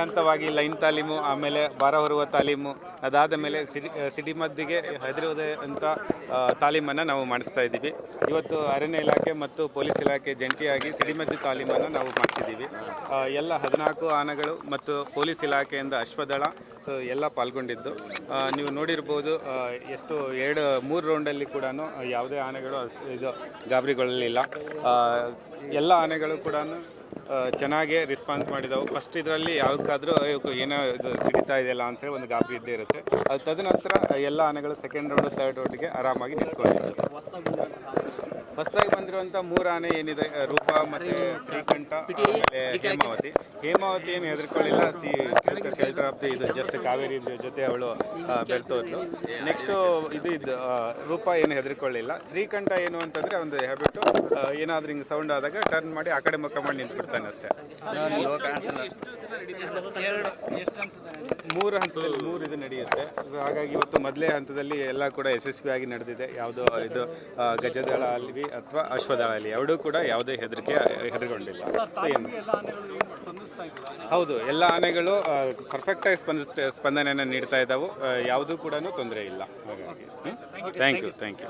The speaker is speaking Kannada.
ಹಂತದಲ್ಲಿ ಹಂತವಾಗಿ ಲೈನ್ ತಾಲೀಮು, ಆಮೇಲೆ ಬಾರ ಹೊರುವ ತಾಲೀಮು, ಅದಾದ ಮೇಲೆ ಸಿಡಿ ಸಿಡಿಮದ್ದಿಗೆ ಹೆದರುವುದೇ ಅಂತ ತಾಲೀಮನ್ನು ನಾವು ಮಾಡಿಸ್ತಾ ಇದ್ದೀವಿ. ಇವತ್ತು ಅರಣ್ಯ ಇಲಾಖೆ ಮತ್ತು ಪೊಲೀಸ್ ಇಲಾಖೆ ಜಂಟಿಯಾಗಿ ಸಿಡಿಮದ್ದು ತಾಲೀಮನ್ನು ನಾವು ಮಾಡಿಸಿದ್ದೀವಿ. ಎಲ್ಲ ಹದಿನಾಲ್ಕು ಆನೆಗಳು ಮತ್ತು ಪೊಲೀಸ್ ಇಲಾಖೆಯಿಂದ ಅಶ್ವದಳ, ಸೊ, ಎಲ್ಲ ಪಾಲ್ಗೊಂಡಿದ್ದು. ನೀವು ನೋಡಿರ್ಬೋದು ಎಷ್ಟು, ಎರಡು, ಮೂರು ರೌಂಡಲ್ಲಿ ಕೂಡ ಯಾವುದೇ ಆನೆಗಳು ಇದು ಗಾಬರಿಗೊಳ್ಳಲಿಲ್ಲ. ಎಲ್ಲ ಆನೆಗಳು ಕೂಡ ಚೆನ್ನಾಗೇ ರೆಸ್ಪಾನ್ಸ್ ಮಾಡಿದವು. ಫಸ್ಟ್ ಇದರಲ್ಲಿ ಯಾವ್ದಕ್ಕಾದ್ರೂ ಇವಕ್ಕೆ ಏನೋ ಇದು ಸಿಡಿತಾ ಇದೆಯಲ್ಲ ಅಂತೇಳಿ ಒಂದು ಗಾಬರಿ ಇದ್ದೇ ಇರುತ್ತೆ. ಅದು ತದನಂತರ ಎಲ್ಲ ಆನೆಗಳು ಸೆಕೆಂಡ್ ರೌಂಡ್ ತರ್ಡ್ ರೌಂಡ್ಗೆ ಆರಾಮಾಗಿ ನಿಂತ್ಕೊಂಡಿದ್ದವು ಹೊಸದಾಗಿ ಬಂದಿರುವಂಥ ಮೂರು ಆನೆ ಏನಿದೆ ರೂಪ ಮತ್ತೆ ಶ್ರೀಕಂಠ ಆಮೇಲೆ ಹೇಮಾವತಿ. ಹೇಮಾವತಿ ಏನು ಹೆದರ್ಕೊಳ್ಳಿಲ್ಲ ಸಿ ಶೆಲ್ಟರ್ ಆಫ್ ದಿ ಇದು ಜಸ್ಟ್ ಕಾವೇರಿ ಜೊತೆ ಅವಳು ಬೆರ್ತೋದ್ಲು ನೆಕ್ಸ್ಟು ಇದು ಇದು ರೂಪ ಏನು ಹೆದರ್ಕೊಳ್ಳಿಲ್ಲ. ಶ್ರೀಕಂಠ ಏನು ಅಂತಂದ್ರೆ ಒಂದು ಹ್ಯಾಬಿಟು ಏನಾದ್ರೂ ಹಿಂಗೆ ಸೌಂಡ್ ಆದಾಗ ಟರ್ನ್ ಮಾಡಿ ಆ ಕಡೆ ಮುಖ ಮಾಡಿ ನಿಂತ್ಬಿಡ್ತಾನೆ ಅಷ್ಟೇ. ಮೂರು ಹಂತದಲ್ಲಿ ಮೂರು ಇದು ನಡೆಯುತ್ತೆ. ಹಾಗಾಗಿ ಇವತ್ತು ಮೊದಲೇ ಹಂತದಲ್ಲಿ ಎಲ್ಲ ಕೂಡ ಯಶಸ್ವಿಯಾಗಿ ನಡೆದಿದೆ. ಯಾವುದೋ ಇದು ಗಜದಳ ಅಲ್ಲಿ ಅಥವಾ ಅಶ್ವದಳ ಅಲ್ಲಿ ಎರಡೂ ಕೂಡ ಯಾವುದೇ ಹೆದರಿಕೆ ಹೆದರ್ಕೊಂಡಿಲ್ಲ. ಹೌದು ಎಲ್ಲ ಆನೆಗಳು ಪರ್ಫೆಕ್ಟಾಗಿ ಸ್ಪಂದ ಸ್ಪಂದನೆಯನ್ನು ನೀಡ್ತಾ ಇದ್ದಾವೆ. ಯಾವುದೂ ಕೂಡ ತೊಂದರೆ ಇಲ್ಲ. ಹಾಗಾಗಿ ಥ್ಯಾಂಕ್ ಯು ಥ್ಯಾಂಕ್ ಯು